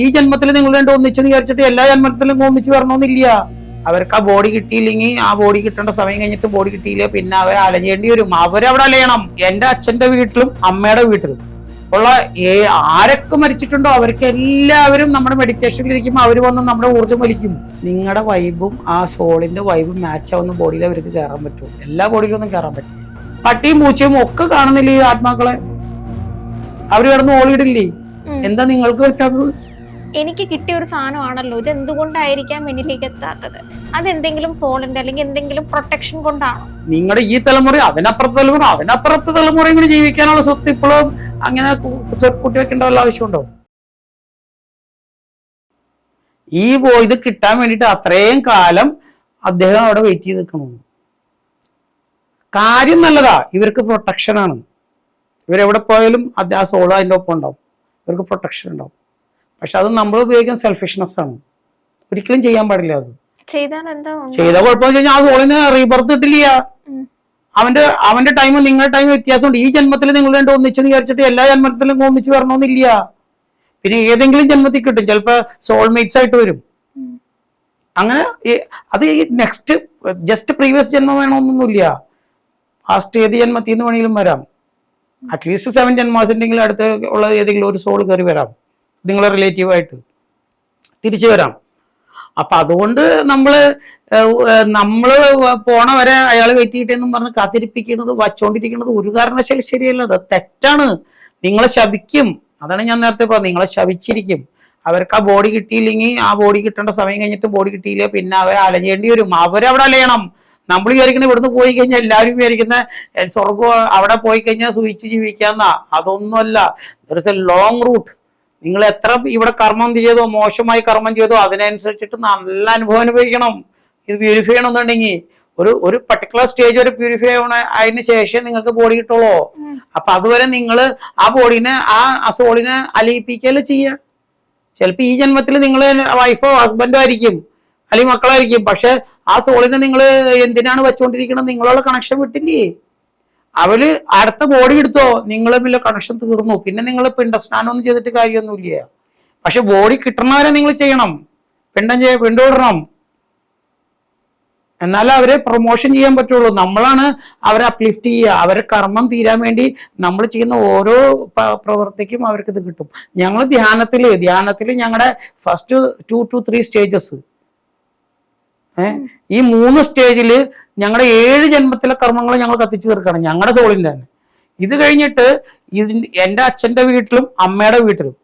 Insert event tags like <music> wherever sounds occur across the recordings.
ഈ ജന്മത്തിൽ നിങ്ങൾ രണ്ടും ഒന്നിച്ചെന്ന് വിചാരിച്ചിട്ട് എല്ലാ ജന്മത്തിലും ഒന്നിച്ച് വരണമെന്നില്ല. അവർക്ക് ആ ബോഡി കിട്ടിയില്ലെങ്കിൽ ആ ബോഡി കിട്ടേണ്ട സമയം കഴിഞ്ഞിട്ട് ബോഡി കിട്ടിയില്ല. പിന്നെ അവരെ അലഞ്ഞേണ്ടി വരും. അവരവിടെ അലയണം. എന്റെ അച്ഛന്റെ വീട്ടിലും അമ്മയുടെ വീട്ടിലും. ഉള്ള ഏ ആരൊക്കെ മരിച്ചിട്ടുണ്ടോ? അവർക്ക് എല്ലാവരും നമ്മുടെ മെഡിറ്റേഷനിൽ ഇരിക്കുമ്പോൾ അവർ വന്ന് നമ്മുടെ ഊർജം വലിക്കും. നിങ്ങളുടെ വൈബും ആ സോളിന്റെ വൈബും മാച്ച് ആവുന്ന ബോഡിയിൽ അവർക്ക് കയറാൻ പറ്റും. എല്ലാ ബോഡിയിലും ഒന്നും കയറാൻ പറ്റും പട്ടിയും പൂച്ചയും ഒക്കെ കാണുന്നില്ല ഈ ആത്മാക്കളെ? അവർ കിടന്ന് ഓളിയിടില്ലേ എന്താ നിങ്ങൾക്ക് പറ്റാത്തത്? എനിക്ക് കിട്ടിയ ഒരു സാധനമാണല്ലോ. ഇത് എന്തുകൊണ്ടായിരിക്കാം എന്നിലേക്ക് എത്താത്തത്? അതെന്തെങ്കിലും സോളിന്റെ അല്ലെങ്കിൽ എന്തെങ്കിലും പ്രൊട്ടക്ഷൻ കൊണ്ടാണോ? നിങ്ങളുടെ ഈ തലമുറ അതിനപ്പുറത്തെ തലമുറ അതിനപ്പുറത്തെ തലമുറയും കൂടി ജീവിക്കാനുള്ള സ്വത്ത് ഇപ്പോഴും അങ്ങനെ കുട്ടി വെക്കേണ്ട വല്ല ആവശ്യമുണ്ടോ? ഈ ഇത് കിട്ടാൻ വേണ്ടിയിട്ട് അത്രയും കാലം അദ്ദേഹം അവിടെ വെയിറ്റ് ചെയ്ത് നിൽക്കണു. കാര്യം നല്ലതാ ഇവർക്ക് പ്രൊട്ടക്ഷനാണ് ഇവരെവിടെ പോയാലും ആ സോളോ അതിന്റെ ഒപ്പം ഉണ്ടാവും. ഇവർക്ക് പ്രൊട്ടക്ഷൻ ഉണ്ടാവും. പക്ഷെ അത് നമ്മൾ ഉപയോഗിക്കുന്ന സെൽഫിഷ്നെസ് ആണ്. ഒരിക്കലും ചെയ്യാൻ പാടില്ല അത്? ചെയ്ത കുഴപ്പമെന്ന് കഴിഞ്ഞാൽ ആ സോളിന് റീബർത്ത് കിട്ടില്ല അവന്റെ അവന്റെ ടൈം നിങ്ങളുടെ ടൈം വ്യത്യാസമുണ്ട്. ഈ ജന്മത്തിൽ നിങ്ങൾ രണ്ട് ഒന്നിച്ചെന്ന് വിചാരിച്ചിട്ട് എല്ലാ ജന്മത്തിലും ഒന്നിച്ച് വരണമെന്നില്ല. പിന്നെ ഏതെങ്കിലും ജന്മത്തിൽ കിട്ടും. ചിലപ്പോ സോൾമേറ്റ്സ് ആയിട്ട് വരും. അങ്ങനെ അത് ഈ നെക്സ്റ്റ് ജസ്റ്റ് പ്രീവിയസ് ജന്മം വേണമെന്നൊന്നുമില്ല. ഫാസ്റ്റ് ഏത് ജന്മത്തിൽ നിന്ന് വേണമെങ്കിലും വരാം. അറ്റ്ലീസ്റ്റ് സെവൻ ജന്മാസിന്റെ അടുത്ത് ഉള്ള ഏതെങ്കിലും ഒരു സോൾ കയറി വരാം. നിങ്ങളെ റിലേറ്റീവായിട്ട് തിരിച്ചു വരാം. അപ്പൊ അതുകൊണ്ട് ഏഹ്, നമ്മൾ പോണ വരെ അയാൾ വെയിറ്റ് ചെയ്യട്ടെന്നും പറഞ്ഞ് കാത്തിരിപ്പിക്കുന്നത് വച്ചോണ്ടിരിക്കുന്നത് ഒരു കാരണവശാലും ശരിയല്ല. അത് തെറ്റാണ്. നിങ്ങളെ ശപിക്കും. അതാണ് ഞാൻ നേരത്തെ പറഞ്ഞത്. നിങ്ങളെ ശപിച്ചിരിക്കും. അവർക്ക് ആ ബോഡി കിട്ടിയില്ലെങ്കിൽ ആ ബോഡി കിട്ടേണ്ട സമയം കഴിഞ്ഞിട്ട് ബോഡി കിട്ടിയില്ല പിന്നെ അവരെ അലഞ്ഞേണ്ടി വരും. അവരവിടെ അലയണം. നമ്മൾ വിചാരിക്കുന്നത് ഇവിടുന്ന് പോയി കഴിഞ്ഞാൽ എല്ലാവരും വിചാരിക്കുന്ന സ്വർഗം അവിടെ പോയി കഴിഞ്ഞാൽ സൂചിച്ച് ജീവിക്കാന്നാ. അതൊന്നുമല്ല. There is a long route നിങ്ങൾ എത്ര ഇവിടെ കർമ്മം ചെയ്തോ മോശമായി കർമ്മം ചെയ്തോ അതിനനുസരിച്ചിട്ട് നല്ല അനുഭവം അനുഭവിക്കണം. ഇത് പ്യൂരിഫൈ ചെയ്യണമെന്നുണ്ടെങ്കിൽ ഒരു ഒരു പർട്ടിക്കുലർ സ്റ്റേജ് വരെ പ്യൂരിഫൈ ആവണ അതിന് ശേഷം നിങ്ങൾക്ക് ബോഡി കിട്ടുള്ളൂ. അപ്പൊ അതുവരെ നിങ്ങൾ ആ ബോഡീനെ ആ സോളിനെ അലിയിപ്പിക്കൽ ചെയ്യുക ചിലപ്പോൾ ഈ ജന്മത്തിൽ നിങ്ങൾ വൈഫോ ഹസ്ബൻഡോ ആയിരിക്കും. അല്ലെങ്കിൽ മക്കളായിരിക്കും. പക്ഷെ ആ സോളിനെ നിങ്ങൾ എന്തിനാണ് വെച്ചുകൊണ്ടിരിക്കുന്നത് നിങ്ങളുള്ള കണക്ഷൻ വിട്ടില്ലേ? അവർ അടുത്ത ബോഡി എടുത്തോ? നിങ്ങൾ തമ്മിലെ കണക്ഷൻ തീർന്നു. പിന്നെ നിങ്ങൾ പിണ്ടസ്നാനം ഒന്നും ചെയ്തിട്ട് കാര്യമൊന്നുമില്ല? പക്ഷെ ബോഡി കിട്ടണവരെ നിങ്ങൾ ചെയ്യണം. പിണ്ടം ചെയ്യ പിണ്ടുവിടണം എന്നാലേ അവരെ പ്രൊമോഷൻ ചെയ്യാൻ പറ്റുള്ളൂ. നമ്മളാണ് അവരെ അപ്ലിഫ്റ്റ് ചെയ്യുക. അവരെ കർമ്മം തീരാൻ വേണ്ടി നമ്മൾ ചെയ്യുന്ന ഓരോ പ്രവൃത്തിക്കും അവർക്ക് ഇത് കിട്ടും. ഞങ്ങൾ ധ്യാനത്തിൽ ധ്യാനത്തിൽ ഞങ്ങളുടെ first two two three stages ഈ മൂന്ന് സ്റ്റേജിൽ ഞങ്ങളുടെ ഏഴ് ജന്മത്തിലെ കർമ്മങ്ങൾ ഞങ്ങൾ കത്തിച്ചു തീർക്കണം. ഞങ്ങളുടെ സോളിന്റെ തന്നെ. ഇത് കഴിഞ്ഞിട്ട് ഇതിന്റെ എന്റെ അച്ഛന്റെ വീട്ടിലും അമ്മയുടെ വീട്ടിലും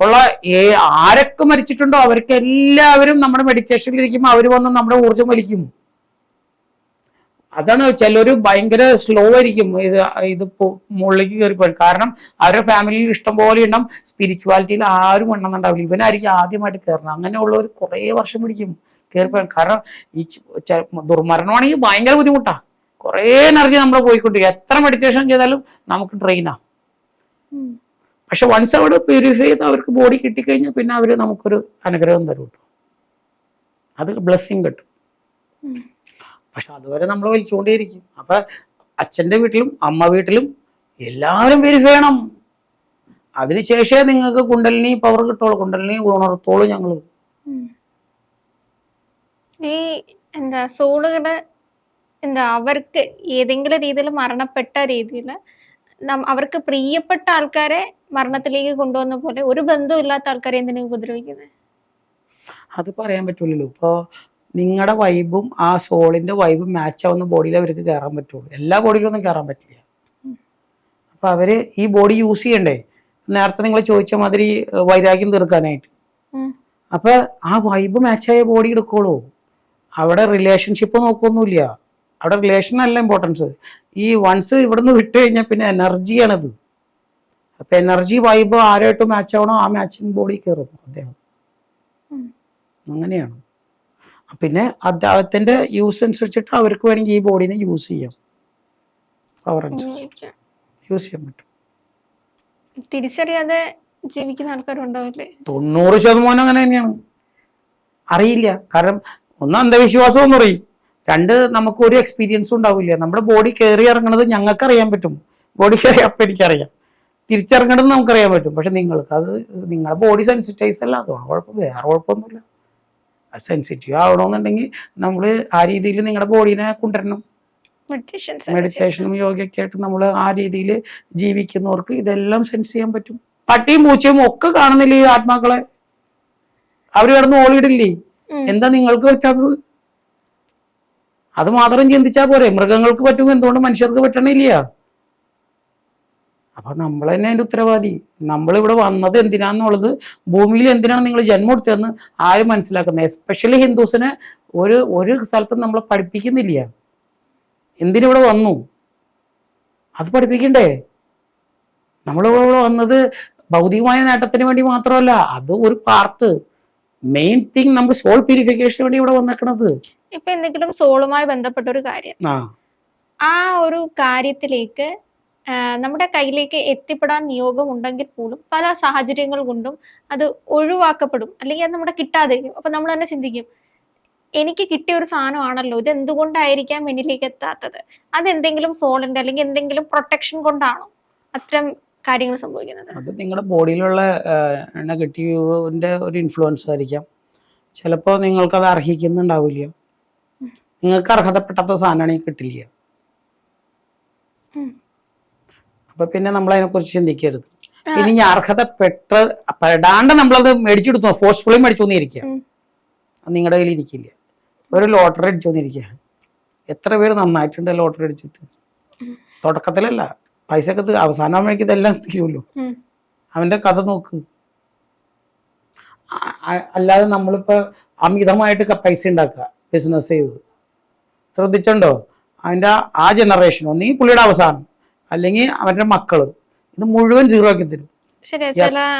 ഉള്ള ഏ ആരൊക്കെ മരിച്ചിട്ടുണ്ടോ അവർക്ക് എല്ലാവരും നമ്മുടെ മെഡിറ്റേഷനിൽ ഇരിക്കുമ്പോൾ അവർ വന്ന് നമ്മുടെ ഊർജം വലിക്കും. അതാണ് ചിലർ ഭയങ്കര സ്ലോ ആയിരിക്കും. ഇത് ഇത് മുകളിലേക്ക് കയറി പോയി. കാരണം അവരുടെ ഫാമിലിയിൽ ഇഷ്ടം പോലെ ഉണ്ടാവും സ്പിരിച്വാലിറ്റിയിൽ ആരും എണ്ണുന്നുണ്ടാവില്ല. ഇവനായിരിക്കും ആദ്യമായിട്ട് കയറണം അങ്ങനെയുള്ളവർ കുറേ വർഷം പിടിക്കും. കയറിപ്പോയാൽ കാരണം ഈ ദുർമരണമാണെങ്കിൽ ഭയങ്കര ബുദ്ധിമുട്ടാ. കുറേ എനർജി നമ്മൾ പോയിക്കൊണ്ടിരിക്കും എത്ര മെഡിറ്റേഷൻ ചെയ്താലും നമുക്ക് ഡ്രെയിനാ ഉം. പക്ഷെ വൺസ് അവിടെ പ്യൂരിഫൈ ചെയ്ത് അവർക്ക് ബോഡി കിട്ടിക്കഴിഞ്ഞാൽ പിന്നെ അവർ നമുക്കൊരു അനുഗ്രഹം തരും അത് ബ്ലെസ്സിങ് കിട്ടും. പക്ഷെ അതുവരെ നമ്മൾ വലിച്ചുകൊണ്ടേയിരിക്കും. അപ്പൊ അച്ഛന്റെ വീട്ടിലും അമ്മ വീട്ടിലും എല്ലാവരും വെരിഫൈ ചെയ്യണം. അതിനുശേഷമേ നിങ്ങൾക്ക് കുണ്ടലിനി പവർ കിട്ടുള്ളൂ. കുണ്ടലിനി ഉണർത്തോളൂ ഞങ്ങൾ. ഈ എന്താ സോളുകൾ എന്താ അവർക്ക് ഏതെങ്കിലും രീതിയിൽ മരണപ്പെട്ട രീതിയിൽ അവർക്ക് പ്രിയപ്പെട്ട ആൾക്കാരെ മരണത്തിലേക്ക് കൊണ്ടുവന്ന പോലെ ഒരു ബന്ധവും ഇല്ലാത്ത ആൾക്കാരെ എന്തിനാ ഉപദ്രവിക്കുന്നത് അത് പറയാൻ പറ്റൂലല്ലോ. ഇപ്പൊ നിങ്ങളുടെ വൈബും ആ സോളിന്റെ വൈബും മാച്ച് ആവുന്ന ബോഡിയിൽ അവർക്ക് കയറാൻ പറ്റുള്ളൂ. എല്ലാ ബോഡിയിലൊന്നും കയറാൻ പറ്റില്ല. അപ്പൊ അവർ ഈ ബോഡി യൂസ് ചെയ്യണ്ടേ? നേരത്തെ നിങ്ങൾ ചോദിച്ച മാതിരി വൈരാഗ്യം തീർക്കാനായിട്ട്. അപ്പൊ ആ വൈബ് മാച്ചായ ബോഡി എടുക്കുള്ളൂ. അവിടെ റിലേഷൻഷിപ്പ് നോക്കൊന്നുമില്ല അവിടെ റിലേഷൻ അല്ല ഇമ്പോർട്ടൻസ് ഈ വൺസ് ഇവിടുന്ന് വിട്ടു കഴിഞ്ഞാൽ പിന്നെ എനർജിയാണത് അപ്പൊ എനർജി വൈബ് ആരായിട്ട് മാച്ച് ആവണോ ആ മാച്ചിങ് ബോഡി കയറും അദ്ദേഹം. അങ്ങനെയാണ്. പിന്നെ അദ്ദേഹത്തിന്റെ യൂസ് അനുസരിച്ചിട്ട് അവർക്ക് വേണമെങ്കിൽ ഈ ബോഡിനെ യൂസ് ചെയ്യാം. പവർ അനുസരിച്ച്. യൂസ് ചെയ്യാൻ പറ്റും. തിരിച്ചറിയാതെ ജീവിക്കുന്ന ആൾക്കാരുണ്ടാവില്ലേ? തൊണ്ണൂറ് ശതമാനം അങ്ങനെ തന്നെയാണ്. അറിയില്ല. കാരണം ഒന്ന് അന്ധവിശ്വാസം എന്ന് പറയും. രണ്ട് നമുക്ക് ഒരു എക്സ്പീരിയൻസും ഉണ്ടാവില്ല. നമ്മുടെ ബോഡി കയറി ഇറങ്ങുന്നത് ഞങ്ങൾക്ക് അറിയാൻ പറ്റും. ബോഡി കയറി അപ്പം എനിക്കറിയാം. തിരിച്ചിറങ്ങണത് നമുക്കറിയാൻ പറ്റും. പക്ഷെ നിങ്ങൾക്ക് അത് നിങ്ങളുടെ ബോഡി സെൻസിറ്റൈസ് അല്ല. അതുകൊണ്ട് കുഴപ്പം വേറെ കുഴപ്പമൊന്നുമില്ല. സെൻസിറ്റീവ് ആവണമെന്നുണ്ടെങ്കിൽ നമ്മൾ ആ രീതിയിൽ നിങ്ങളുടെ ബോഡീനെ കൊണ്ടുവരണം. മെഡിറ്റേഷനും യോഗയൊക്കെ ആയിട്ട് നമ്മൾ ആ രീതിയിൽ ജീവിക്കുന്നവർക്ക് ഇതെല്ലാം സെൻസ് ചെയ്യാൻ പറ്റും. പട്ടിയും പൂച്ചയും ഒക്കെ കാണുന്നില്ലേ ഈ ആത്മാക്കളെ? അവർ കിടന്ന് ഓളിയിടില്ലേ എന്താ നിങ്ങൾക്ക് പറ്റാത്തത്? അത് മാത്രം ചിന്തിച്ചാ പോരെ. മൃഗങ്ങൾക്ക് പറ്റും എന്തുകൊണ്ട് മനുഷ്യർക്ക് പറ്റണില്ല? അപ്പൊ നമ്മൾ തന്നെ അതിന്റെ ഉത്തരവാദി. നമ്മൾ ഇവിടെ വന്നത് എന്തിനാന്നുള്ളത് ഭൂമിയിൽ എന്തിനാണ് നിങ്ങൾ ജന്മം എടുത്തതെന്ന് ആരും മനസ്സിലാക്കുന്നത് എസ്പെഷ്യലി ഹിന്ദുസിനെ ഒരു ഒരു സ്ഥലത്തും നമ്മളെ പഠിപ്പിക്കുന്നില്ല. എന്തിനിവിടെ വന്നു? അത് പഠിപ്പിക്കണ്ടേ? നമ്മളിവിടെ വന്നത് ഭൗതികമായ നേട്ടത്തിന് വേണ്ടി മാത്രമല്ല അത് ഒരു പാർട്ട്. മെയിൻ തിങ് നമ്മൾ സോൾ പ്യൂരിഫിക്കേഷന് വേണ്ടി ഇവിടെ വന്നേക്കണത്. ഇപ്പൊ എന്തെങ്കിലും സോളുമായി ബന്ധപ്പെട്ട ഒരു കാര്യം. ആ. ആ ഒരു കാര്യത്തിലേക്ക് നമ്മുടെ കയ്യിലേക്ക് എത്തിപ്പെടാൻ നിയോഗം ഉണ്ടെങ്കിൽ പോലും പല സാഹചര്യങ്ങൾ കൊണ്ടും അത് ഒഴിവാക്കപ്പെടും. അല്ലെങ്കിൽ അത് നമ്മുടെ കിട്ടാതിരിക്കും. അപ്പൊ നമ്മൾ തന്നെ ചിന്തിക്കും എനിക്ക് കിട്ടിയ ഒരു സാധനമാണല്ലോ ഇത് എന്തുകൊണ്ടായിരിക്കാം എന്നിലേക്ക് എത്താത്തത്? അത് എന്തെങ്കിലും സോളിന്റെ അല്ലെങ്കിൽ എന്തെങ്കിലും പ്രൊട്ടക്ഷൻ കൊണ്ടാണോ? അത്തരം കാര്യങ്ങൾ സംഭവിക്കുന്നത്. അത് നിങ്ങളുടെ ബോഡിയിലുള്ള നെഗറ്റീവിന്റെ ഒരു ഇൻഫ്ലുവൻസ് ആയിരിക്കാം. ചിലപ്പോൾ അത് അർഹിക്കുന്നുണ്ടാവില്ല. നിങ്ങൾക്ക് അർഹതപ്പെട്ടാത്ത സാധനമാണെങ്കിൽ കിട്ടില്ല. അപ്പൊ പിന്നെ നമ്മൾ അതിനെ കുറിച്ച് ചിന്തിക്കരുത് ഇനി അർഹതപ്പെട്ട പെടാണ്ട് നമ്മളത് മേടിച്ചെടുത്തു ഫോഴ്സ്ഫുള്ളി മേടിച്ചു വന്നിരിക്കുക ഉം. അത് നിങ്ങളുടെ കയ്യിൽ ഇരിക്കില്ല. ഒരു ലോട്ടറി അടിച്ചു വന്നിരിക്കുക എത്ര പേര് നന്നായിട്ടുണ്ട് ലോട്ടറി അടിച്ചിട്ട്. തുടക്കത്തിലല്ല. പൈസ അവസാനം ആകുമ്പോഴേക്കും ഇതെല്ലാം തീരുമല്ലോ. അവന്റെ കഥ നോക്ക്. അല്ലാതെ നമ്മളിപ്പോ അമിതമായിട്ട് പൈസ ഉണ്ടാക്കുക ബിസിനസ് ചെയ്ത്. ശ്രദ്ധിച്ചുണ്ടോ? അവന്റെ ആ- ജനറേഷൻ ഒന്നീ പുള്ളിയുടെ അവസാനം അല്ലെങ്കിൽ അവന്റെ മക്കൾ ഇത് മുഴുവൻ സീറോ ആക്കി തരും.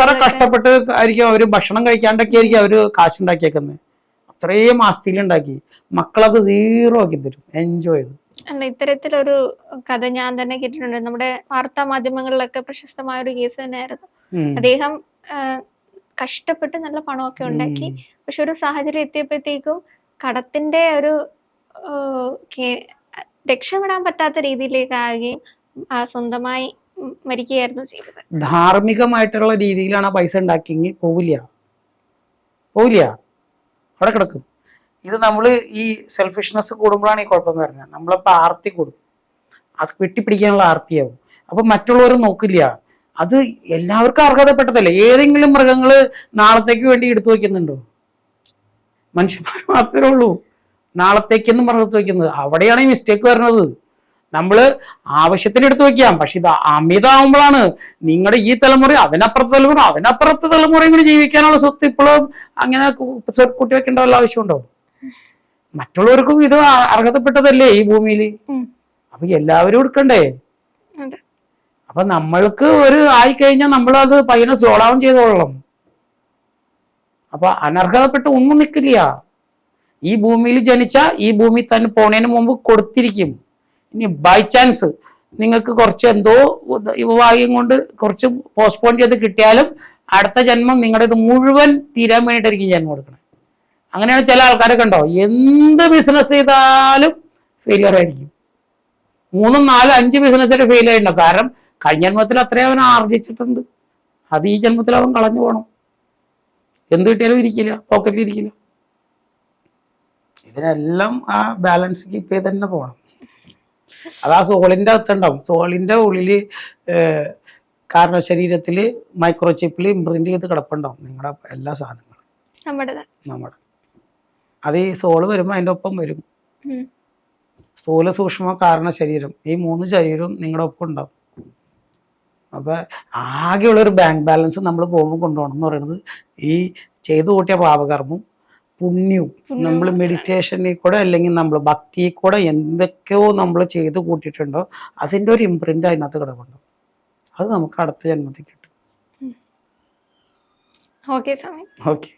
എത്ര കഷ്ടപ്പെട്ട് ആയിരിക്കും അവർ ഭക്ഷണം കഴിക്കാണ്ടൊക്കെ ആയിരിക്കും അവർ കാശുണ്ടാക്കിയേക്കുന്നത് അത്രയും ആസ്തിയിലുണ്ടാക്കി. മക്കളത് സീറോ ആക്കി തരും. എൻജോയ് ചെയ്ത്. അല്ല ഇത്തരത്തിലൊരു കഥ ഞാൻ തന്നെ കേട്ടിട്ടുണ്ട്. നമ്മുടെ വാർത്താ മാധ്യമങ്ങളിലൊക്കെ പ്രശസ്തമായ ഒരു കേസ് തന്നെയായിരുന്നു. അദ്ദേഹം കഷ്ടപ്പെട്ട് നല്ല പണമൊക്കെ ഉണ്ടാക്കി. പക്ഷെ ഒരു സാഹചര്യം എത്തിയപ്പോഴത്തേക്കും കടത്തിന്റെ ഒരു രക്ഷപ്പെടാൻ പറ്റാത്ത രീതിയിലേക്ക് ആകുകയും സ്വന്തമായി മരിക്കുകയായിരുന്നു ചെയ്തത്. ധാർമ്മികമായിട്ടുള്ള രീതിയിലാണ് ആ പൈസ ഉണ്ടാക്കിയെങ്കിൽ പോവില്ല. പോവില്ല. അവിടെ കിടക്കും. ഇത് നമ്മൾ ഈ സെൽഫിഷ്നെസ് കൂടുമ്പോഴാണ് ഈ കുഴപ്പം വരുന്നത്. നമ്മളപ്പോൾ ആർത്തി കൂടും. അത് വെട്ടിപ്പിടിക്കാനുള്ള ആർത്തിയാവും. അപ്പൊ മറ്റുള്ളവർ നോക്കില്ല. അത് എല്ലാവർക്കും അർഹതപ്പെട്ടതല്ലേ? ഏതെങ്കിലും മൃഗങ്ങൾ നാളത്തേക്ക് വേണ്ടി എടുത്തു വയ്ക്കുന്നുണ്ടോ? മനുഷ്യന്മാർ <laughs> മാത്രമേ ഉള്ളൂ. നാളത്തേക്കെന്ന് മൃഗത്ത് വയ്ക്കുന്നത്. അവിടെയാണ് ഈ മിസ്റ്റേക്ക് വരുന്നത്. നമ്മൾ ആവശ്യത്തിന് എടുത്തു വയ്ക്കാം. പക്ഷെ ഇത് അമിതാവുമ്പോഴാണ് നിങ്ങളുടെ ഈ തലമുറ അതിനപ്പുറത്തെ തലമുറ അതിനപ്പുറത്തെ തലമുറയും കൂടി ജീവിക്കാനുള്ള സ്വത്ത് ഇപ്പോഴും അങ്ങനെ കൂട്ടി വെക്കേണ്ട വല്ല ആവശ്യമുണ്ടോ? മറ്റുള്ളവർക്കും ഇത് അർഹതപ്പെട്ടതല്ലേ ഈ ഭൂമിയിൽ ഉം. അപ്പൊ എല്ലാവരും എടുക്കണ്ടേ? അപ്പൊ നമ്മൾക്ക് ഒരു ആയി കഴിഞ്ഞാൽ നമ്മൾ അത് പയ്യനെ സോളാവും ചെയ്തോളണം. അപ്പൊ അനർഹതപ്പെട്ട ഒന്നും നിൽക്കില്ല ഈ ഭൂമിയിൽ ജനിച്ച ഈ ഭൂമി തന്നെ പോണേന് മുമ്പ് കൊടുത്തിരിക്കും. ഇനി ബൈ ചാൻസ് നിങ്ങൾക്ക് കുറച്ച് എന്തോ ഭാഗ്യം കൊണ്ട് കുറച്ച് പോസ്റ്റ്പോൺ ചെയ്ത് കിട്ടിയാലും അടുത്ത ജന്മം നിങ്ങളുടെ ഇത് മുഴുവൻ തീരാൻ വേണ്ടിയിട്ടായിരിക്കും ജന്മം കൊടുക്കണം അങ്ങനെയാണ് ചില ആൾക്കാരൊക്കെ ഉണ്ടോ? എന്ത് ബിസിനസ് ചെയ്താലും ഫെയിലിയർ ആയിരിക്കും. മൂന്നും നാലും അഞ്ച് ബിസിനസ്സിൽ ഫെയിൽ ആയിട്ടുണ്ടാവും കാരണം കഴിഞ്ഞ ജന്മത്തിൽ അത്രയും അവൻ ആർജിച്ചിട്ടുണ്ട്. അത് ഈ ജന്മത്തിൽ അവൻ കളഞ്ഞു പോകണം എന്ത് കിട്ടിയാലും ഇരിക്കില്ല പോക്കറ്റിൽ ഇരിക്കില്ല. ഇതിനെല്ലാം ആ ബാലൻസ് കീപ്പ് ചെയ്ത് തന്നെ പോകണം അത് ആ സോളിന്റെ അകത്തുണ്ടാവും. സോളിന്റെ ഉള്ളിൽ ഏഹ്, കാരണ ശരീരത്തിൽ മൈക്രോ ചിപ്പിൽ ഇംപ്രിന്റ് ചെയ്ത് കിടപ്പുണ്ടാവും. നിങ്ങളുടെ എല്ലാ സാധനങ്ങളും. നമ്മുടെ നമ്മുടെ അത് ഈ സോൾ വരുമ്പോൾ അതിന്റെ ഒപ്പം വരും. സ്ഥൂല സൂക്ഷ്മ കാരണ ശരീരം. ഈ മൂന്ന് ശരീരവും നിങ്ങളുടെ ഒപ്പം ഉണ്ടാവും. അപ്പൊ ആകെയുള്ള ഒരു ബാങ്ക് ബാലൻസ് നമ്മൾ പോകുമ്പോൾ കൊണ്ടുപോകണം എന്ന് പറയുന്നത് ഈ ചെയ്തു കൂട്ടിയ പാപകർമ്മവും പുണ്യവും. നമ്മൾ. മെഡിറ്റേഷനിൽ കൂടെ അല്ലെങ്കിൽ നമ്മൾ ഭക്തിയിൽ കൂടെ എന്തൊക്കെയോ നമ്മൾ ചെയ്ത് കൂട്ടിയിട്ടുണ്ടോ അതിന്റെ ഒരു ഇംപ്രിന്റ് അതിനകത്ത് കിടപ്പുണ്ട്. അത് നമുക്ക് അടുത്ത ജന്മത്തിൽ കിട്ടും. Okay Swami okay.